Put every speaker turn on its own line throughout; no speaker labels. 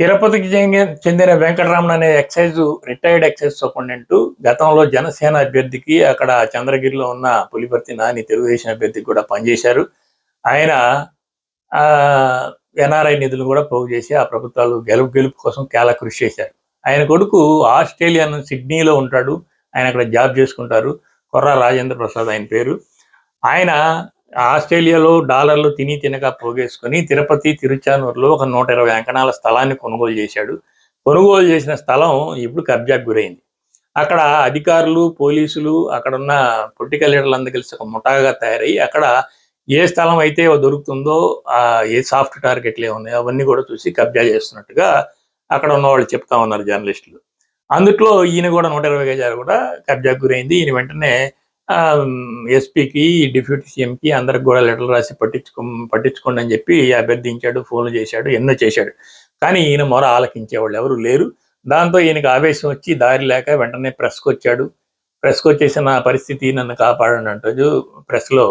తిరుపతికి చెందిన చెందిన వెంకటరమణ అనే ఎక్సైజ్ రిటైర్డ్ ఎక్సైజ్ సూపరింటెండెంట్ గతంలో జనసేన అభ్యర్థికి అక్కడ చంద్రగిరిలో ఉన్న పులిపర్తి నాని తెలుగుదేశం అభ్యర్థికి కూడా పనిచేశారు. ఆయన ఎన్ఆర్ఐ నిధులు కూడా పోగు చేసి ఆ ప్రభుత్వాలు గెలుపు గెలుపు కోసం చాలా కృషి చేశారు. ఆయన కొడుకు ఆస్ట్రేలియన్ సిడ్నీలో ఉంటాడు. ఆయన అక్కడ జాబ్ చేసుకుంటారు. కొర్ర రాజేంద్ర ప్రసాద్ ఆయన పేరు. ఆయన ఆస్ట్రేలియాలో డాలర్లు తిని తినక పోగేసుకొని తిరుపతి తిరుచానూరులో ఒక నూట ఇరవై అంకణాల స్థలాన్ని కొనుగోలు చేశాడు. కొనుగోలు చేసిన స్థలం ఇప్పుడు కబ్జాకు గురైంది. అక్కడ అధికారులు పోలీసులు అక్కడ ఉన్న పొలిటికల్ లీడర్లందరూ కలిసి ఒక ముఠాగా తయారయ్యి అక్కడ ఏ స్థలం అయితే దొరుకుతుందో ఆ ఏ సాఫ్ట్ టార్గెట్లు ఉన్నాయో అవన్నీ కూడా చూసి కబ్జా చేస్తున్నట్టుగా అక్కడ ఉన్న వాళ్ళు చెప్తా ఉన్నారు జర్నలిస్టులు. అందుట్లో ఈయన కూడా నూట ఇరవై గజాలు కూడా కబ్జాకు గురైంది. ఈయన వెంటనే ఎస్పీకి డిప్యూటీ సీఎంకి అందరికి కూడా లెటర్ రాసి పట్టించుకో పట్టించుకోండి అని చెప్పి అభ్యర్థించాడు ఫోన్లు చేశాడు ఎన్నో చేశాడు. కానీ ఈయన మొర ఆలకించేవాళ్ళు ఎవరు లేరు. దాంతో ఈయనకు ఆవేశం వచ్చి దారి లేక వెంటనే ప్రెస్కి వచ్చాడు ప్రెస్కి వచ్చేసిన పరిస్థితి నన్ను కాపాడండి అంటూ ప్రెస్లో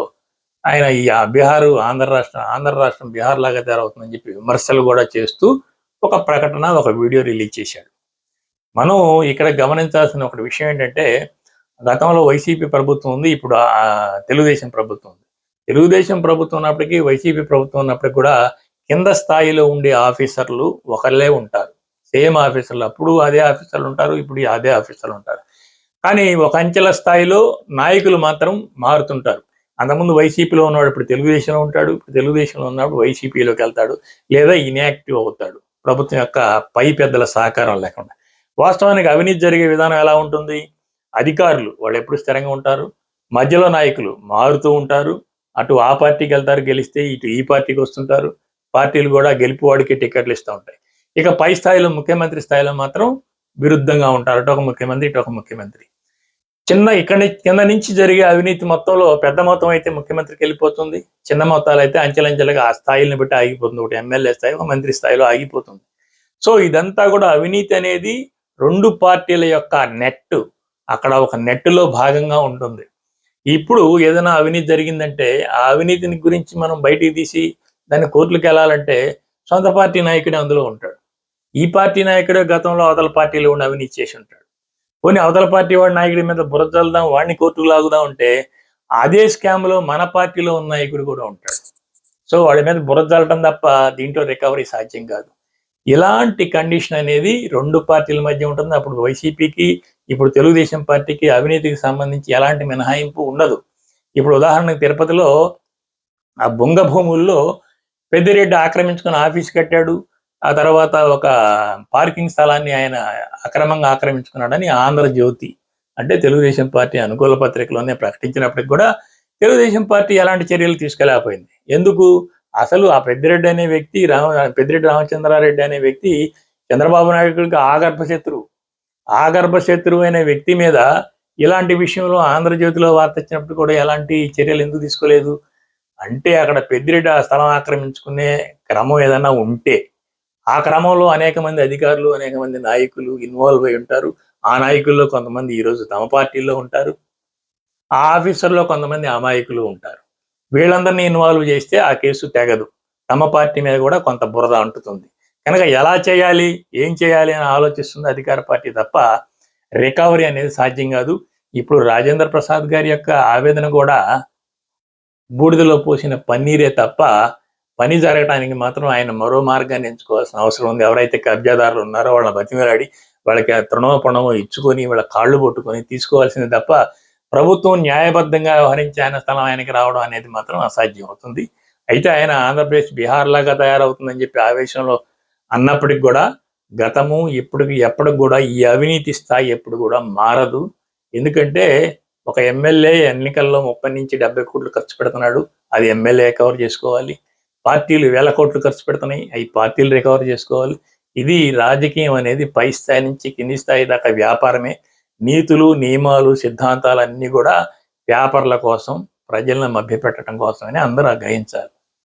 ఆయన ఈ బీహారు ఆంధ్ర రాష్ట్రం ఆంధ్ర రాష్ట్రం బీహార్ లాగా తయారవుతుందని చెప్పి విమర్శలు కూడా చేస్తూ ఒక ప్రకటన ఒక వీడియో రిలీజ్ చేశాడు. మనం ఇక్కడ గమనించాల్సిన ఒక విషయం ఏంటంటే గతంలో వైసీపీ ప్రభుత్వం ఉంది ఇప్పుడు తెలుగుదేశం ప్రభుత్వం ఉంది. తెలుగుదేశం ప్రభుత్వం ఉన్నప్పటికీ వైసీపీ ప్రభుత్వం ఉన్నప్పటికీ కూడా కింద స్థాయిలో ఉండే ఆఫీసర్లు ఒకళ్ళే ఉంటారు. సేమ్ ఆఫీసర్లు అప్పుడు అదే ఆఫీసర్లు ఉంటారు ఇప్పుడు అదే ఆఫీసర్లు ఉంటారు. కానీ ఒక అంచెల స్థాయిలో నాయకులు మాత్రం మారుతుంటారు. అంతకుముందు వైసీపీలో ఉన్నవాడు ఇప్పుడు తెలుగుదేశంలో ఉంటాడు ఇప్పుడు తెలుగుదేశంలో ఉన్నప్పుడు వైసీపీలోకి వెళ్తాడు లేదా ఇన్యాక్టివ్ అవుతాడు. ప్రభుత్వం యొక్క పై పెద్దల సహకారం లేకుండా. వాస్తవానికి అవినీతి జరిగే విధానం ఎలా ఉంటుంది? అధికారులు వాళ్ళు ఎప్పుడు స్థిరంగా ఉంటారు? మధ్యలో నాయకులు మారుతూ ఉంటారు. అటు ఆ పార్టీకి వెళ్తారు గెలిస్తే ఇటు ఈ పార్టీకి వస్తుంటారు. పార్టీలు కూడా గెలుపు వాడికి టికెట్లు ఇస్తూ ఉంటాయి. ఇక పై స్థాయిలో ముఖ్యమంత్రి స్థాయిలో మాత్రం విరుద్ధంగా ఉంటారు. అటు ఒక ముఖ్యమంత్రి ఇటు ఒక ముఖ్యమంత్రి. చిన్న ఇక్కడి కింద నుంచి జరిగే అవినీతి మొత్తంలో పెద్ద మొత్తం అయితే ముఖ్యమంత్రికి వెళ్ళిపోతుంది. చిన్న మొత్తాలు అయితే అంచెలంచెలుగా ఆ స్థాయిని బట్టి ఆగిపోతుంది. ఒకటి ఎమ్మెల్యే స్థాయి ఒక మంత్రి స్థాయిలో ఆగిపోతుంది. సో ఇదంతా కూడా అవినీతి అనేది రెండు పార్టీల యొక్క నెట్ అక్కడ ఒక నెట్లో భాగంగా ఉంటుంది. ఇప్పుడు ఏదైనా అవినీతి జరిగిందంటే ఆ అవినీతిని గురించి మనం బయటికి తీసి దాన్ని కోర్టులకు వెళ్ళాలంటే సొంత పార్టీ నాయకుడే అందులో ఉంటాడు. ఈ పార్టీ నాయకుడే గతంలో అవతల పార్టీలో ఉండి అవినీతి చేసి ఉంటాడు. కొన్ని అవతల పార్టీ వాడి నాయకుడి మీద బురదల్దాం వాడిని కోర్టుకు లాగుదాం అంటే అదే స్కామ్లో మన పార్టీలో ఉన్న నాయకుడు కూడా ఉంటాడు. సో వాడి మీద బురదల్లటం తప్ప దీంట్లో రికవరీ సాధ్యం కాదు. ఇలాంటి కండిషన్ అనేది రెండు పార్టీల మధ్య ఉంటుంది. అప్పుడు వైసీపీకి ఇప్పుడు తెలుగుదేశం పార్టీకి అవినీతికి సంబంధించి ఎలాంటి మినహాయింపు ఉండదు. ఇప్పుడు ఉదాహరణకు తిరుపతిలో ఆ బొంగ భూముల్లో పెద్దిరెడ్డి ఆక్రమించుకుని ఆఫీస్ కట్టాడు. ఆ తర్వాత ఒక పార్కింగ్ స్థలాన్ని ఆయన అక్రమంగా ఆక్రమించుకున్నాడని ఆంధ్రజ్యోతి అంటే తెలుగుదేశం పార్టీ అనుకూల పత్రికలోనే ప్రకటించినప్పటికి కూడా తెలుగుదేశం పార్టీ ఎలాంటి చర్యలు తీసుకెళ్ళకపోయింది. ఎందుకు? అసలు ఆ పెద్దిరెడ్డి అనే వ్యక్తి రామ పెద్దిరెడ్డి రామచంద్రారెడ్డి అనే వ్యక్తి చంద్రబాబు నాయుడుకి ఆగర్భ శత్రువు. ఆగర్భ శత్రువు అనే వ్యక్తి మీద ఇలాంటి విషయంలో ఆంధ్రజ్యోతిలో వార్త ఇచ్చినప్పుడు కూడా ఎలాంటి చర్యలు ఎందుకు తీసుకోలేదు? అంటే అక్కడ పెద్దిరెడ్డి ఆ స్థలం ఆక్రమించుకునే క్రమం ఏదైనా ఉంటే ఆ క్రమంలో అనేక మంది అధికారులు అనేక మంది నాయకులు ఇన్వాల్వ్ అయి ఉంటారు. ఆ నాయకుల్లో కొంతమంది ఈరోజు తమ పార్టీల్లో ఉంటారు. ఆ ఆఫీసర్లో కొంతమంది అమాయకులు ఉంటారు. వీళ్ళందరినీ ఇన్వాల్వ్ చేస్తే ఆ కేసు తెగదు. తమ పార్టీ మీద కూడా కొంత బురద అంటుతుంది. కనుక ఎలా చేయాలి? ఏం చేయాలి అని ఆలోచిస్తుంది అధికార పార్టీ తప్ప రికవరీ అనేది సాధ్యం కాదు. ఇప్పుడు రాజేంద్ర ప్రసాద్ గారి యొక్క ఆవేదన కూడా బూడిదలో పోసిన పన్నీరే తప్ప పని జరగడానికి మాత్రం ఆయన మరో మార్గాన్ని ఎంచుకోవాల్సిన అవసరం ఉంది. ఎవరైతే కబ్జాదారులు ఉన్నారో వాళ్ళని బతిమలాడి వాళ్ళకి తృణవ పొణమో ఇచ్చుకొని వాళ్ళ కాళ్ళు పట్టుకొని తీసుకోవాల్సింది తప్ప ప్రభుత్వం న్యాయబద్ధంగా వ్యవహరించి ఆయన స్థలం ఆయనకి రావడం అనేది మాత్రం అసాధ్యం అవుతుంది. అయితే ఆయన ఆంధ్రప్రదేశ్ బీహార్ లాగా తయారవుతుందని చెప్పి ఆవేశంలో అన్నప్పటికి కూడా గతము ఇప్పటికి ఎప్పటికి కూడా ఈ అవినీతి స్థాయి ఎప్పుడు కూడా మారదు. ఎందుకంటే ఒక ఎమ్మెల్యే ఎన్నికల్లో ముప్పై నుంచి డెబ్బై కోట్లు ఖర్చు పెడుతున్నాడు. అది ఎమ్మెల్యే రికవర్ చేసుకోవాలి. పార్టీలు వేల కోట్లు ఖర్చు పెడుతున్నాయి. అవి పార్టీలు రికవర్ చేసుకోవాలి. ఇది రాజకీయం అనేది పై స్థాయి నుంచి కింది స్థాయి దాకా వ్యాపారమే. నీతులు నియమాలు సిద్ధాంతాలు అన్నీ కూడా వ్యాపారుల కోసం ప్రజలను మభ్యపెట్టడం కోసమని అందరూ గ్రహించాలి